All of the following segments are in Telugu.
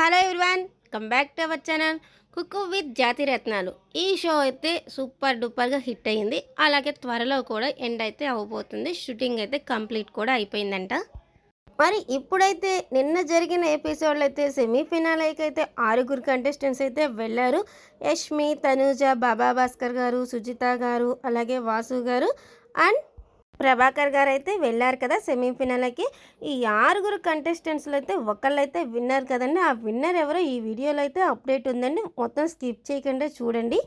Hello everyone come back to our channel cook with Jathi Ratnalu. ఈ షో అయితే సూపర్ డూపర్గా హిట్ అయ్యింది. అలాగే త్వరలో కూడా ఎండ్ అయితే అవ్వబోతుంది షూటింగ్ అయితే కంప్లీట్ కూడా అయిపోయిందంట. మరి ఇప్పుడైతే నిన్న జరిగిన ఎపిసోడ్లో అయితే సెమీఫినాల్కి అయితే ఆరుగురు కంటెస్టెంట్స్ అయితే వెళ్ళారు. యష్మి తనూజ బాబా భాస్కర్ గారు సుజిత గారు అలాగే వాసు గారు. అండ్ ప్రభాకర్ గారు అయితే వెళ్ళారు కదా సెమీఫైనల్కి. ఈ ఆరుగురు కంటెస్టెంట్స్లో అయితే ఒకళ్ళైతే విన్నర్ కదండి. ఆ విన్నర్ ఎవరో ఈ వీడియోలో అయితే అప్డేట్ ఉందండి. మొత్తం స్కిప్ చేయకుండా చూడండి.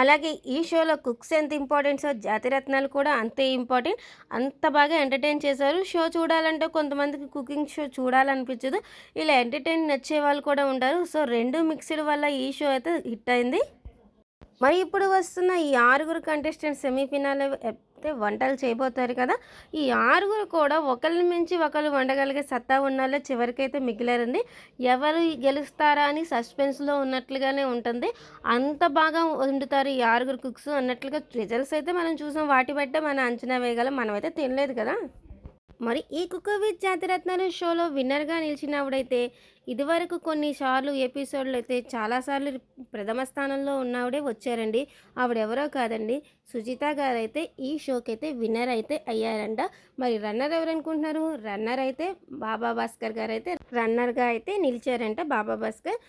అలాగే ఈ షోలో కుక్స్ ఎంత ఇంపార్టెంట్సో జాతిరత్నాలు కూడా అంతే ఇంపార్టెంట్. అంత బాగా ఎంటర్టైన్ చేశారు. షో చూడాలంటే కొంతమందికి కుకింగ్ షో చూడాలనిపించదు. ఇలా ఎంటర్టైన్ నచ్చే వాళ్ళు కూడా ఉంటారు. సో రెండు మిక్స్డ్ వల్ల ఈ షో అయితే హిట్ అయింది. మరి ఇప్పుడు వస్తున్న ఈ ఆరుగురు కంటెస్టెంట్ సెమీఫినాల్ అయితే వంటలు చేయబోతారు కదా. ఈ ఆరుగురు కూడా ఒకరిని మించి ఒకరు వండగలిగే సత్తా ఉన్న చివరికైతే మిగిలారండి. ఎవరు గెలుస్తారా అని సస్పెన్స్లో ఉన్నట్లుగానే ఉంటుంది. అంత బాగా వండుతారు ఈ ఆరుగురు కుక్స్ అన్నట్లుగా రిజల్ట్స్ అయితే మనం చూసాం. వాటి బట్టే మనం అంచనా వేయగలం. మనమైతే తినలేదు కదా. మరి ఈ కుక్క విత్ జాతిరత్నాలు షోలో విన్నర్గా నిలిచినప్పుడైతే ఇదివరకు కొన్నిసార్లు ఎపిసోడ్లు అయితే చాలాసార్లు ప్రథమ స్థానంలో ఉన్నవిడే వచ్చారండి. ఆవిడెవరో కాదండి. సుజిత గారు అయితే ఈ షోకి అయితే విన్నర్ అయితే అయ్యారంట. మరి రన్నర్ ఎవరనుకుంటున్నారు? రన్నర్ అయితే బాబా భాస్కర్ గారు అయితే రన్నర్గా అయితే నిలిచారంట బాబా భాస్కర్.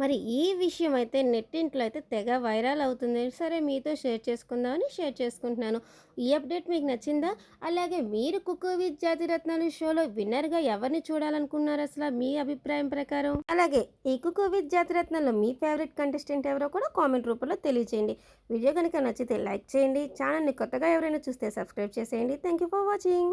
మరి ఈ విషయం అయితే నెట్టింట్లో అయితే తెగ వైరల్ అవుతుంది. సరే మీతో షేర్ చేసుకుందామని షేర్ చేసుకుంటున్నాను. ఈ అప్డేట్ మీకు నచ్చిందా? అలాగే మీరు కుక్కో విత్ జాతి రత్నాలు షోలో విన్నర్గా ఎవరిని చూడాలనుకున్నారు? అసలు మీ అభిప్రాయం ప్రకారం? అలాగే ఈకు కోవిడ్ విత్ జాతి మీ ఫేవరెట్ కంటెస్టెంట్ ఎవరో కూడా కామెంట్ రూపంలో తెలియచేయండి. వీడియో కనుక నచ్చితే లైక్ చేయండి. ఛానల్ని కొత్తగా ఎవరైనా చూస్తే సబ్స్క్రైబ్ చేసేయండి. Thank you for watching.